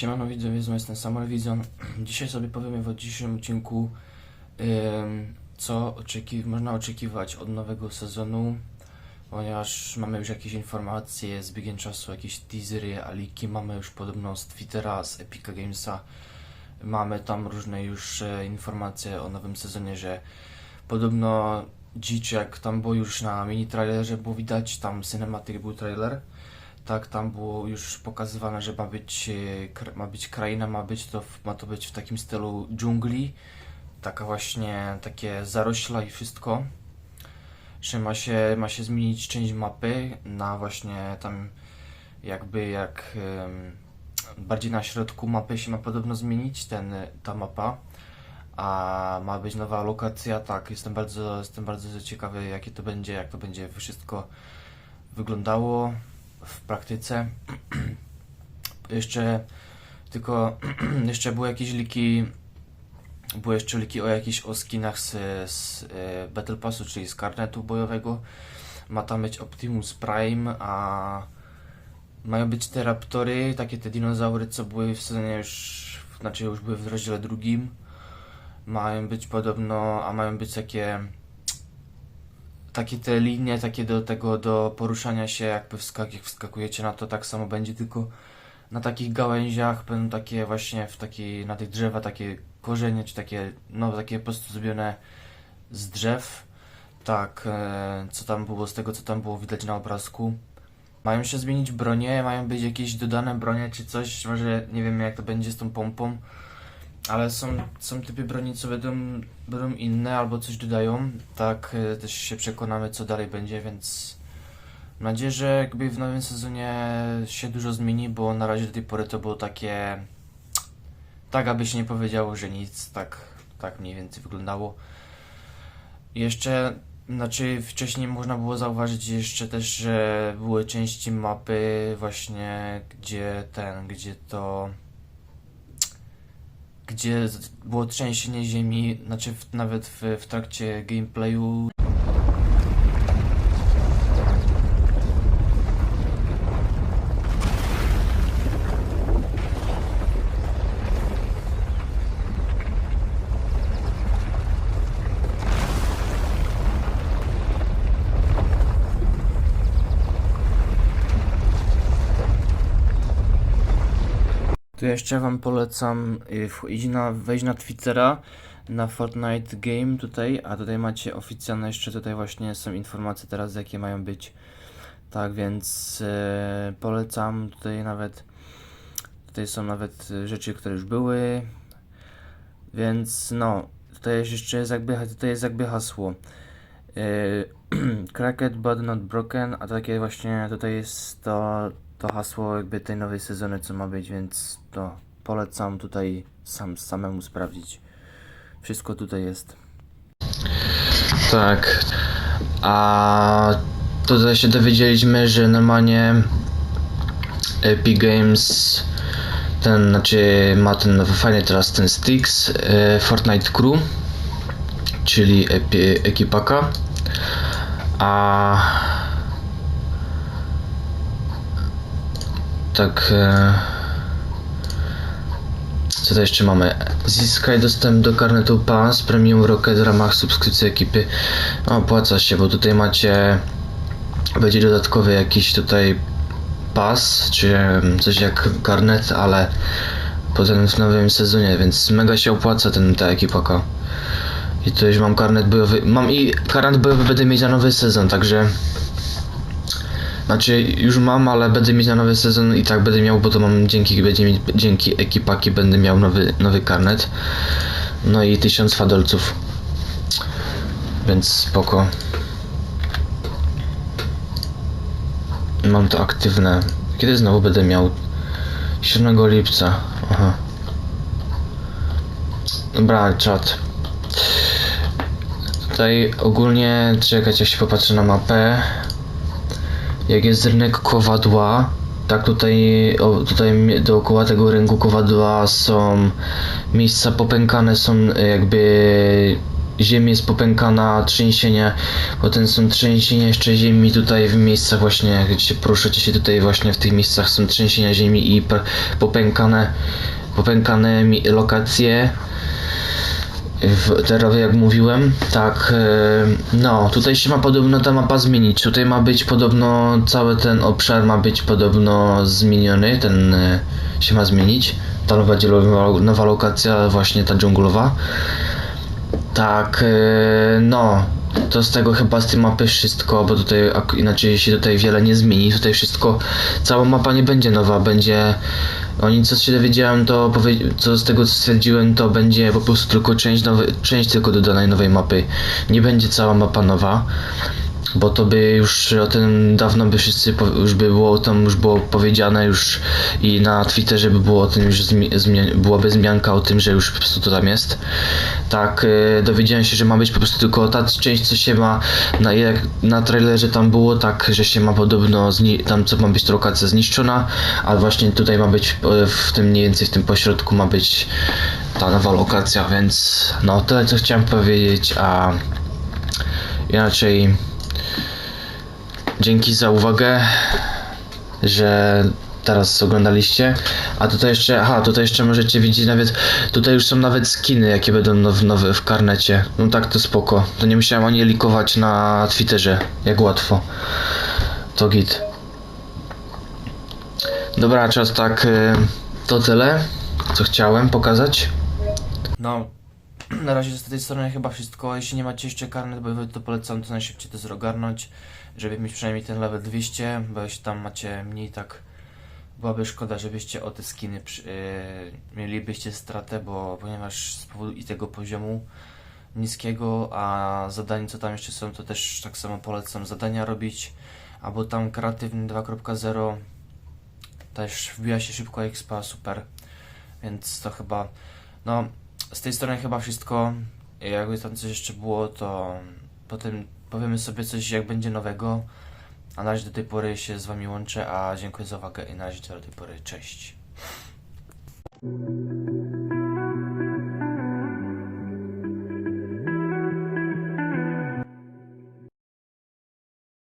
Siemano widzowie, z mojej strony Samuel Widzon. Dzisiaj sobie powiemy w dzisiejszym odcinku co oczeki można oczekiwać od nowego sezonu, ponieważ mamy już jakieś informacje z biegiem czasu, jakieś teasery, aliki, mamy już podobno z Twittera, z Epica Gamesa, mamy tam różne już e, informacje o nowym sezonie, że podobno dzicz jak tam było już na mini trailerze było widać, tam cinematic był trailer, tak, tam było już pokazywane, że ma być, e, ma być kraina, ma być to, ma to być w takim stylu dżungli, taka właśnie, takie zarośla i wszystko, że ma się, ma się zmienić część mapy na właśnie tam jakby jak bardziej na środku mapy się ma podobno zmienić ten, ta mapa, a ma być nowa lokacja, tak, jestem bardzo, jestem bardzo ciekawy jakie to będzie, jak to będzie wszystko wyglądało w praktyce. jeszcze tylko jeszcze były jakieś liki były jeszcze liki o jakichś o skinach z, z e, Battle Passu, czyli z karnetu bojowego. Ma tam być Optimus Prime, a mają być te raptory, takie te dinozaury, co były w sezonie już, znaczy już były w rozdziale drugim. Mają być podobno, a mają być takie takie te linie, takie do tego, do poruszania się, jakby wskak, jak wskakujecie na to, tak samo będzie, tylko na takich gałęziach będą takie właśnie w takiej, na tych drzewa takie korzenie, czy takie, no takie po prostu zrobione z drzew. Tak, e, co tam było, z tego co tam było widać na obrazku. Mają się zmienić bronie, mają być jakieś dodane bronie, czy coś, może nie wiem jak to będzie z tą pompą. Ale są, są typy broni, co będą, będą inne albo coś dodają. Tak, e, też się przekonamy, co dalej będzie, więc mam nadzieję, że jakby w nowym sezonie się dużo zmieni, bo na razie do tej pory to było takie. Tak, aby się nie powiedziało, że nic, tak, tak mniej więcej wyglądało. Jeszcze, znaczy wcześniej można było zauważyć jeszcze też, że były części mapy właśnie, gdzie ten, gdzie to gdzie było trzęsienie ziemi, znaczy w, nawet w, w trakcie gameplayu. To jeszcze wam polecam y, iść na, wejść na Twittera, na Fortnite Game tutaj, a tutaj macie oficjalne jeszcze tutaj właśnie są informacje teraz jakie mają być. Tak więc e, polecam tutaj nawet tutaj są nawet e, rzeczy, które już były. Więc no, tutaj jest jeszcze jest jakby tutaj jest jakby hasło. Cracked but not broken, a takie właśnie tutaj jest to, to hasło jakby tej nowej sezony co ma być, więc to polecam tutaj sam samemu sprawdzić. Wszystko tutaj jest. Tak. A tutaj się dowiedzieliśmy, że normalnie Epic Games ten, znaczy ma ten nowy fajny teraz ten Styx e, Fortnite Crew, czyli epi, ekipaka. A tak e, co to jeszcze mamy? Zyskaj dostęp do karnetu Pass Premium Rocket w ramach subskrypcji ekipy. No, opłaca się, bo tutaj macie będzie dodatkowy jakiś tutaj pas, czy coś jak karnet, ale potem w nowym sezonie, więc mega się opłaca ten ta ekipaka. I tu już mam karnet bojowy. Mam i karnet bojowy będę mieć na nowy sezon, także. Znaczy już mam, ale będę mieć na nowy sezon i tak będę miał, bo to mam dzięki, będzie dzięki ekipaki będę miał nowy, nowy karnet. No i tysiąc fadolców. Więc spoko. Mam to aktywne. Kiedy znowu będę miał? 7 lipca. Aha. Dobra, czat. Tutaj ogólnie, czekać jak się popatrzę na mapę. Jak jest rynek kowadła, tak tutaj, tutaj dookoła tego rynku kowadła są miejsca popękane, są e, jakby ziemia jest popękana, trzęsienie, potem są trzęsienia jeszcze ziemi tutaj w miejscach właśnie, jak się poruszacie się tutaj właśnie w tych miejscach są trzęsienia ziemi i popękane, popękane lokacje. W, jak mówiłem, tak, e, no, tutaj się ma podobno ta mapa zmienić. Tutaj ma być podobno, cały ten obszar ma być podobno zmieniony, ten e, się ma zmienić. Ta nowa lokacja, właśnie ta dżunglowa. Tak, e, no, to z tego chyba z tej mapy wszystko, bo tutaj inaczej się tutaj wiele nie zmieni. Tutaj wszystko, cała mapa nie będzie nowa, będzie. Oni co się dowiedziałem, to co z tego co stwierdziłem, to będzie po prostu tylko część, nowy, część tylko dodanej nowej mapy. Nie będzie cała mapa nowa. Bo to by już o tym dawno by wszyscy już by było tam już było powiedziane już i na Twitterze by było o tym już zmi, zmie, byłaby zmianka o tym, że już po prostu to tam jest. Tak, e, dowiedziałem się, że ma być po prostu tylko ta część, co się ma na, jak na trailerze tam było, tak, że się ma podobno tam co ma być lokacja zniszczona, a właśnie tutaj ma być w tym mniej więcej w tym pośrodku ma być ta nowa lokacja, więc no tyle co chciałem powiedzieć, a inaczej Dzięki za uwagę, że teraz oglądaliście. A tutaj jeszcze, aha, tutaj jeszcze możecie widzieć nawet, tutaj już są nawet skiny, jakie będą now, nowe w karnecie. No tak to spoko. To nie musiałem ani likować na Twitterze, jak łatwo. To git. Dobra, czas tak, y, to tyle, co chciałem pokazać. No, na razie z tej strony chyba wszystko. Jeśli nie macie jeszcze karnet to polecam to najszybciej to zrogarnąć, żeby mieć przynajmniej ten level 200, bo jeśli tam macie mniej, tak byłaby szkoda, żebyście o te skiny przy, yy, mielibyście stratę, bo ponieważ z powodu i tego poziomu niskiego, a zadań co tam jeszcze są, to też tak samo polecam zadania robić, albo tam kreatywny 2.0 też wbija się szybko expa, super, więc to chyba, no z tej strony chyba wszystko. Jakby tam coś jeszcze było, to potem powiemy sobie coś, jak będzie nowego. A na razie do tej pory się z Wami łączę, a dziękuję za uwagę i na razie do tej pory. Cześć.